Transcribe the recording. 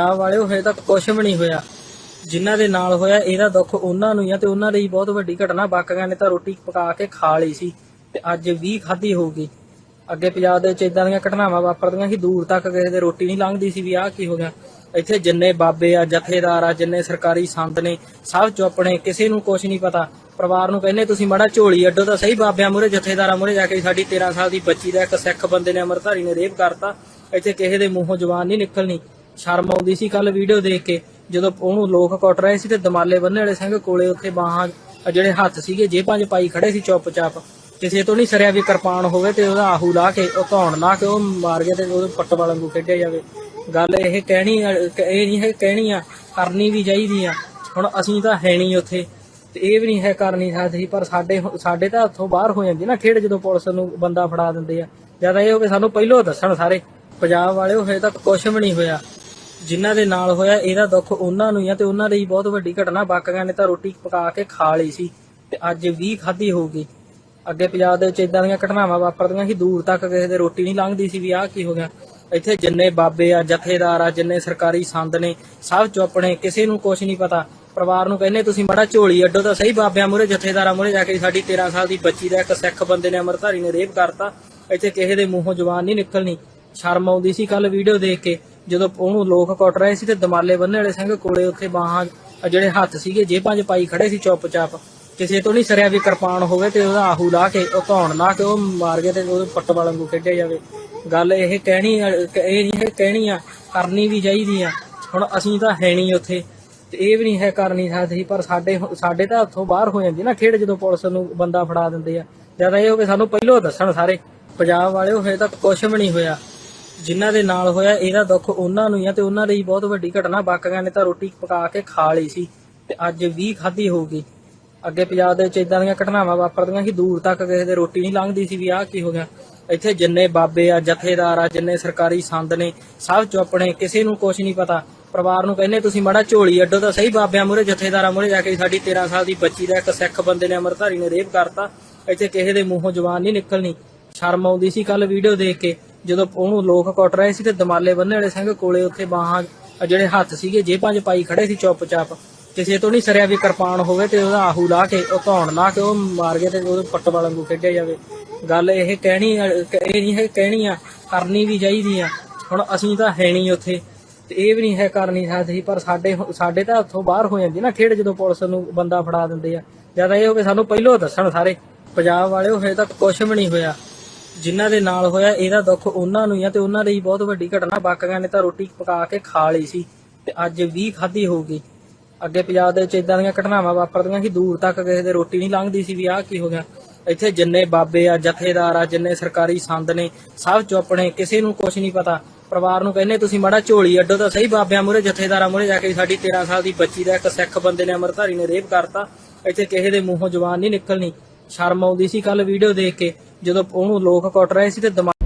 ਪੰਜਾਬ ਵਾਲਿਓ ਹਜੇ ਤੱਕ ਕੁਝ ਵੀ ਨਹੀਂ ਹੋਇਆ। ਜਿਨ੍ਹਾਂ ਦੇ ਨਾਲ ਹੋਇਆ, ਇਹਦਾ ਦੁੱਖ ਉਹਨਾਂ ਨੂੰ ਹੀ ਆ ਤੇ ਉਹਨਾਂ ਲਈ ਬਹੁਤ ਵੱਡੀ ਘਟਨਾ ਬਾਕੀਆਂ ਨੇ ਤਾਂ ਰੋਟੀ ਪਕਾ ਕੇ ਖਾ ਲਈ ਸੀ ਤੇ ਅੱਜ 20 ਖਾਧੀ ਹੋਊਗੀ। ਅੱਗੇ ਪੰਜਾਬ ਦੇ ਵਿੱਚ ਇਦਾਂ ਦੀਆਂ ਘਟਨਾਵਾਂ ਵਾਪਰਦੀਆਂ ਸੀ ਦੂਰ ਤੱਕ ਕਿਸੇ ਦੇ ਰੋਟੀ ਨਹੀਂ ਲੰਘਦੀ ਸੀ ਵੀ ਆਹ ਕੀ ਹੋ ਗਿਆ। ਇੱਥੇ ਜਿੰਨੇ ਬਾਬੇ ਆ, ਜਥੇਦਾਰ ਆ, ਜਿੰਨੇ ਸਰਕਾਰੀ ਸੰਤ ਨੇ, ਸਭ ਚੁੱਪਣੇ ਕਿਸੇ ਨੂੰ ਕੁਝ ਨਹੀਂ ਪਤਾ। ਪਰਿਵਾਰ ਨੂੰ ਕਹਿੰਦੇ, ਤੁਸੀਂ ਮਾੜਾ ਝੋਲੀ ਅੱਡੋ ਤਾਂ ਸਹੀ ਬਾਬਿਆਂ ਮੂਰੇ ਜਥੇਦਾਰਾਂ ਮੂਰੇ ਜਾ ਕੇ ਸਾਡੀ 13 ਸਾਲ ਦੀ ਬੱਚੀ ਦਾ ਇੱਕ ਸਿੱਖ ਬੰਦੇ ਨੇ ਅਮਰਧਾਰੀ ਨੇ ਰੇਪ ਕਰਤਾ। ਇੱਥੇ ਕਿਸੇ ਦੇ ਮੂੰਹੋਂ ਜ਼ੁਬਾਨ ਨਹੀਂ ਨਿਕਲਣੀ। ਸ਼ਰਮ ਆਉਂਦੀ ਸੀ ਕੱਲ ਵੀਡੀਓ ਦੇਖ ਕੇ, ਜਦੋਂ ਉਹਨੂੰ ਲੋਕ ਕੁੱਟ ਰਹੇ ਸੀ ਤੇ ਦਮਾਲੇ ਬੰਨੇ ਵਾਲੇ ਸਿੰਘ ਕੋਲੇ ਉੱਥੇ ਬਾਹਾਂ ਜਿਹੜੇ ਹੱਥ ਸੀਗੇ, ਜੇਬਾਂ 'ਚ ਪਾਈ ਖੜੇ ਸੀ ਚੁੱਪਚਾਪ। ਕਿਸੇ ਤੋਂ ਨਹੀਂ ਸਰਿਆ ਵੀ ਕਿਰਪਾਨ ਹੋਵੇ ਤੇ ਉਹਦਾ ਆਹੂ ਲਾ ਕੇ, ਉਹ ਧੌਣ ਲਾ ਕੇ ਉਹ ਮਾਰ ਗਿਆ ਤੇ ਉਹਦੇ ਪੱਟ ਵਾਂਗੂ ਖੇਡਿਆ ਜਾਵੇ। ਗੱਲ ਇਹ ਕਹਿਣੀ ਇਹ ਨਹੀਂ ਹੈ ਕਹਿਣੀ ਆ, ਕਰਨੀ ਵੀ ਚਾਹੀਦੀ ਆ। ਹੁਣ ਅਸੀਂ ਤਾਂ ਹੈ ਨਹੀਂ ਉੱਥੇ, ਤੇ ਇਹ ਵੀ ਨਹੀਂ ਹੈ ਕਰਨੀ ਸਕਦੀ ਪਰ ਸਾਡੇ ਸਾਡੇ ਤਾਂ ਹੱਥੋਂ ਬਾਹਰ ਹੋ ਜਾਂਦੀ ਨਾ ਖੇਡ, ਜਦੋਂ ਪੁਲਿਸ ਨੂੰ ਬੰਦਾ ਫੜਾ ਦਿੰਦੇ ਆ। ਜਦ ਇਹ ਹੋਵੇ ਸਾਨੂੰ ਪਹਿਲਾਂ ਦੱਸਣ ਸਾਰੇ, ਪੰਜਾਬ ਵਾਲਿਓ ਹਜੇ ਤੱਕ ਕੁਝ ਵੀ ਨਹੀਂ ਹੋਇਆ। ਜਿਨ੍ਹਾਂ ਦੇ ਨਾਲ ਹੋਇਆ, ਇਹਦਾ ਦੁੱਖ ਉਹਨਾਂ ਨੂੰ ਹੀ ਆ ਤੇ ਉਹਨਾਂ ਲਈ ਬਹੁਤ ਵੱਡੀ ਘਟਨਾ, ਬਾਕੀਆਂ ਨੇ ਤਾਂ ਰੋਟੀ ਪਕਾ ਕੇ ਖਾ ਲਈ ਸੀ ਤੇ ਅੱਜ 20 ਖਾਧੀ ਹੋਊਗੀ। ਅੱਗੇ ਪੰਜਾਬ ਦੇ ਵਿੱਚ ਇਦਾਂ ਦੀਆਂ ਘਟਨਾਵਾਂ ਵਾਪਰਦੀਆਂ ਸੀ ਦੂਰ ਤੱਕ ਕਿਸੇ ਦੇ ਰੋਟੀ ਨਹੀਂ ਲੰਘਦੀ ਸੀ ਵੀ ਆਹ ਕੀ ਹੋ ਗਿਆ। ਇੱਥੇ ਜਿੰਨੇ ਬਾਬੇ ਆ, ਜਥੇਦਾਰ ਆ, ਜਿੰਨੇ ਸਰਕਾਰੀ ਸੰਦ ਨੇ, ਸਭ ਚੁੱਪਣੇ ਕਿਸੇ ਨੂੰ ਕੁਝ ਨਹੀਂ ਪਤਾ। ਪਰਿਵਾਰ ਨੂੰ ਕਹਿੰਦੇ, ਤੁਸੀਂ ਮੜਾ ਝੋਲੀ ਅੱਡੋ ਤਾਂ ਸਹੀ ਬਾਬਿਆਂ ਮੂਰੇ ਜਥੇਦਾਰਾਂ ਮੂਰੇ ਜਾ ਕੇ ਸਾਡੀ 13 ਸਾਲ ਦੀ ਬੱਚੀ ਦਾ ਇੱਕ ਸਿੱਖ ਬੰਦੇ ਨੇ ਅਮਰਧਾਰੀ ਨੇ ਰੇਪ ਕਰਤਾ। ਇੱਥੇ ਕਿਸੇ ਦੇ ਮੂੰਹੋਂ ਜ਼ੁਬਾਨ ਨਹੀਂ ਨਿਕਲਣੀ। ਸ਼ਰਮ ਆਉਂਦੀ ਸੀ ਕੱਲ ਵੀਡੀਓ ਦੇਖ ਕੇ। ਜਦੋਂ ਉਹਨੂੰ ਲੋਕ ਕੁੱਟ ਰਹੇ ਸੀ ਤੇ ਦਮਾਲੇ ਬੰਨੇ ਵਾਲੇ ਸਿੰਘ ਕੋਲੇ ਉੱਥੇ ਬਾਹਾਂ ਜਿਹੜੇ ਹੱਥ ਸੀਗੇ, ਜੇਬਾਂ 'ਚ ਪਾਈ ਖੜੇ ਸੀ ਚੁੱਪਚਾਪ। ਕਿਸੇ ਤੋਂ ਨਹੀਂ ਸਰਿਆ ਵੀ ਕਿਰਪਾਨ ਹੋਵੇ ਤੇ ਉਹਦਾ ਆਹੂ ਲਾ ਕੇ, ਉਹ ਧੌਣ ਲਾ ਕੇ ਉਹ ਮਾਰ ਗਿਆ ਤੇ ਉਹਦੇ ਪੱਟ ਵਾਂਗੂ ਖੇਡਿਆ ਜਾਵੇ। ਗੱਲ ਇਹ ਕਹਿਣੀ, ਇਹ ਨਹੀਂ ਹੈ ਕਹਿਣੀ ਆ, ਕਰਨੀ ਵੀ ਚਾਹੀਦੀ ਆ। ਹੁਣ ਅਸੀਂ ਤਾਂ ਹੈ ਨਹੀਂ ਉੱਥੇ। ਤੇ ਇਹ ਵੀ ਨਹੀਂ ਹੈ ਕਰਨੀ ਸਕਦੀ ਪਰ ਸਾਡੇ ਸਾਡੇ ਤਾਂ ਹੱਥੋਂ ਬਾਹਰ ਹੋ ਜਾਂਦੀ ਨਾ ਖੇਡ ਜਦੋਂ ਪੁਲਿਸ ਨੂੰ ਬੰਦਾ ਫੜਾ ਦਿੰਦੇ ਆ। ਜਦ ਇਹ ਹੋਵੇ ਸਾਨੂੰ ਪਹਿਲਾਂ ਦੱਸਣ ਸਾਰੇ। ਪੰਜਾਬ ਵਾਲਿਓ ਹਜੇ ਤੱਕ ਕੁਝ ਵੀ ਨਹੀਂ ਹੋਇਆ। ਜਿਨ੍ਹਾਂ ਦੇ ਨਾਲ ਹੋਇਆ, ਇਹਦਾ ਦੁੱਖ ਉਹਨਾਂ ਨੂੰ ਹੀ ਆ ਤੇ ਉਹਨਾਂ ਲਈ ਬਹੁਤ ਵੱਡੀ ਘਟਨਾ, ਬਾਕੀਆਂ ਨੇ ਤਾਂ ਰੋਟੀ ਪਕਾ ਕੇ ਖਾ ਲਈ ਸੀ ਤੇ ਅੱਜ 20 ਖਾਧੀ ਹੋਊਗੀ। ਅੱਗੇ ਪੰਜਾਬ ਦੇ ਵਿੱਚ ਇਦਾਂ ਦੀਆਂ ਘਟਨਾਵਾਂ ਵਾਪਰਦੀਆਂ ਕਿ ਦੂਰ ਤੱਕ ਕਿਸੇ ਦੇ ਰੋਟੀ ਨਹੀਂ ਲੰਘਦੀ ਸੀ ਵੀ ਆਹ ਕੀ ਹੋ ਗਿਆ। ਇੱਥੇ ਜਿੰਨੇ ਬਾਬੇ ਆ, ਜਥੇਦਾਰ ਆ, ਜਿੰਨੇ ਸਰਕਾਰੀ ਸੰਦ ਨੇ, ਸਭ ਚੁੱਪਣੇ ਕਿਸੇ ਨੂੰ ਕੁਝ ਨਹੀਂ ਪਤਾ। ਪਰਿਵਾਰ ਨੂੰ ਕਹਿੰਦੇ, ਤੁਸੀਂ ਮੜਾ ਝੋਲੀ ਅੱਡੋ ਤਾਂ ਸਹੀ ਬਾਬਿਆਂ ਮੂਰੇ ਜਥੇਦਾਰਾਂ ਮੂਰੇ ਜਾ ਕੇ ਸਾਡੀ 13 ਸਾਲ ਦੀ ਬੱਚੀ ਦਾ ਇੱਕ ਸਿੱਖ ਬੰਦੇ ਨੇ ਅਮਰਧਾਰੀ ਨੇ ਰੇਪ ਕਰਤਾ। ਇੱਥੇ ਕਿਸੇ ਦੇ ਮੂੰਹੋਂ ਜ਼ੁਬਾਨ ਨਹੀਂ ਨਿਕਲਣੀ। ਸ਼ਰਮ ਆਉਂਦੀ ਸੀ ਕੱਲ ਵੀਡੀਓ ਦੇਖ ਕੇ। ਜਦੋਂ ਉਹਨੂੰ ਲੋਕ ਕੁੱਟ ਰਹੇ ਸੀ ਤੇ ਦਮਾਲੇ ਬੰਨੇ ਵਾਲੇ ਸਿੰਘ ਕੋਲੇ ਉੱਥੇ ਬਾਹਾਂ, ਆਹ ਜਿਹੜੇ ਹੱਥ ਸੀਗੇ, ਜੇਬਾਂ 'ਚ ਪਾਈ ਖੜੇ ਸੀ ਚੁੱਪਚਾਪ। ਕਿਸੇ ਤੋਂ ਨਹੀਂ ਸਰਿਆ ਵੀ ਕਿਰਪਾਨ ਹੋਵੇ ਤੇ ਉਹਦਾ ਆਹੂ ਲਾ ਕੇ, ਉਹ ਧੌਣ ਲਾ ਕੇ ਉਹ ਮਾਰ ਗਿਆ ਤੇ ਉਹਦੇ ਪੱਟ ਵਾਂਗੂ ਖੇਡਿਆ ਜਾਵੇ। ਗੱਲ ਇਹ ਕਹਿਣੀ ਆ- ਇਹ ਨਹੀਂ ਹੈ ਕਹਿਣੀ ਆ ਕਰਨੀ ਵੀ ਚਾਹੀਦੀ ਆ ਹੁਣ ਅਸੀਂ ਤਾਂ ਹੈ ਨਹੀਂ ਉੱਥੇ। ਤੇ ਇਹ ਵੀ ਨਹੀਂ ਹੈ ਕਰਨੀ ਸਕਦੀ ਪਰ ਸਾਡੇ ਸਾਡੇ ਤਾਂ ਹੱਥੋਂ ਬਾਹਰ ਹੋ ਜਾਂਦੀ ਨਾ ਖੇਡ ਜਦੋਂ ਪੁਲਿਸ ਨੂੰ ਬੰਦਾ ਫੜਾ ਦਿੰਦੇ ਆ। ਜਾਂ ਤਾਂ ਇਹ ਹੋਵੇ ਸਾਨੂੰ ਪਹਿਲਾਂ ਦੱਸਣ ਸਾਰੇ। ਪੰਜਾਬ ਵਾਲਿਓ ਹਜੇ ਤੱਕ ਕੁਝ ਵੀ ਨਹੀਂ ਹੋਇਆ। ਜਿਨ੍ਹਾਂ ਦੇ ਨਾਲ ਹੋਇਆ ਇਹਦਾ ਦੁੱਖ ਉਹਨਾਂ ਨੂੰ ਹੀ ਆ ਤੇ ਉਹਨਾਂ ਲਈ ਬਹੁਤ ਵੱਡੀ ਘਟਨਾ। ਬਾਕੀਆਂ ਨੇ ਤਾਂ ਰੋਟੀ ਪਕਾ ਕੇ ਖਾ ਲਈ ਸੀ ਤੇ ਅੱਜ 20 ਖਾਧੀ ਹੋਊਗੀ। ਅੱਗੇ ਪੰਜਾਬ ਦੇ ਵਿੱਚ ਇਦਾਂ ਦੀਆਂ ਘਟਨਾਵਾਂ ਵਾਪਰਦੀਆਂ ਕਿ ਦੂਰ ਤੱਕ ਕਿਸੇ ਦੇ ਰੋਟੀ ਨਹੀਂ ਲੰਘਦੀ ਸੀ ਵੀ ਆਹ ਕੀ ਹੋ ਗਿਆ। ਇੱਥੇ ਜਿੰਨੇ ਬਾਬੇ ਆ, ਜਥੇਦਾਰ ਆ, ਜਿੰਨੇ ਸਰਕਾਰੀ ਸੰਦ ਨੇ, ਸਭ ਚੁੱਪਣੇ ਕਿਸੇ ਨੂੰ ਕੁਝ ਨਹੀਂ ਪਤਾ। ਪਰਿਵਾਰ ਨੂੰ ਕਹਿੰਦੇ, ਤੁਸੀਂ ਮੜਾ ਝੋਲੀ ਅੱਡੋ ਤਾਂ ਸਹੀ ਬਾਬਿਆਂ ਮੂਰੇ ਜਥੇਦਾਰਾਂ ਮੂਰੇ ਜਾ ਕੇ ਸਾਡੀ 13 ਸਾਲ ਦੀ ਬੱਚੀ ਦਾ ਇੱਕ ਸਿੱਖ ਬੰਦੇ ਨੇ ਅਮਰਧਾਰੀ ਨੇ ਰੇਪ ਕਰਤਾ। ਇੱਥੇ ਕਿਸੇ ਦੇ ਮੂੰਹੋਂ ਜ਼ੁਬਾਨ ਨਹੀਂ ਨਿਕਲਣੀ। ਸ਼ਰਮ ਆਉਂਦੀ ਸੀ ਕੱਲ ਵੀਡੀਓ ਦੇਖ ਕੇ। ਜਦੋਂ ਉਹਨੂੰ ਲੋਕ ਕੱਟ ਰਹੇ ਸੀ ਤੇ ਦਿਮਾਗ